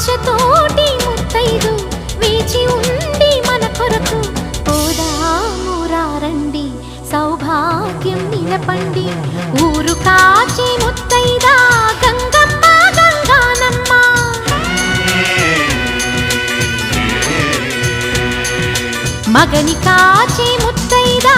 ఆశతోటి ముత్తైదు వేచి ఉండి మన కొరకు. పోదామురారండి సౌభాగ్యం నిలపండి. ఊరు కాచి ముత్తైదా గంగమ్మ గంగానమ్మ. మగని కాచి ముత్తైదా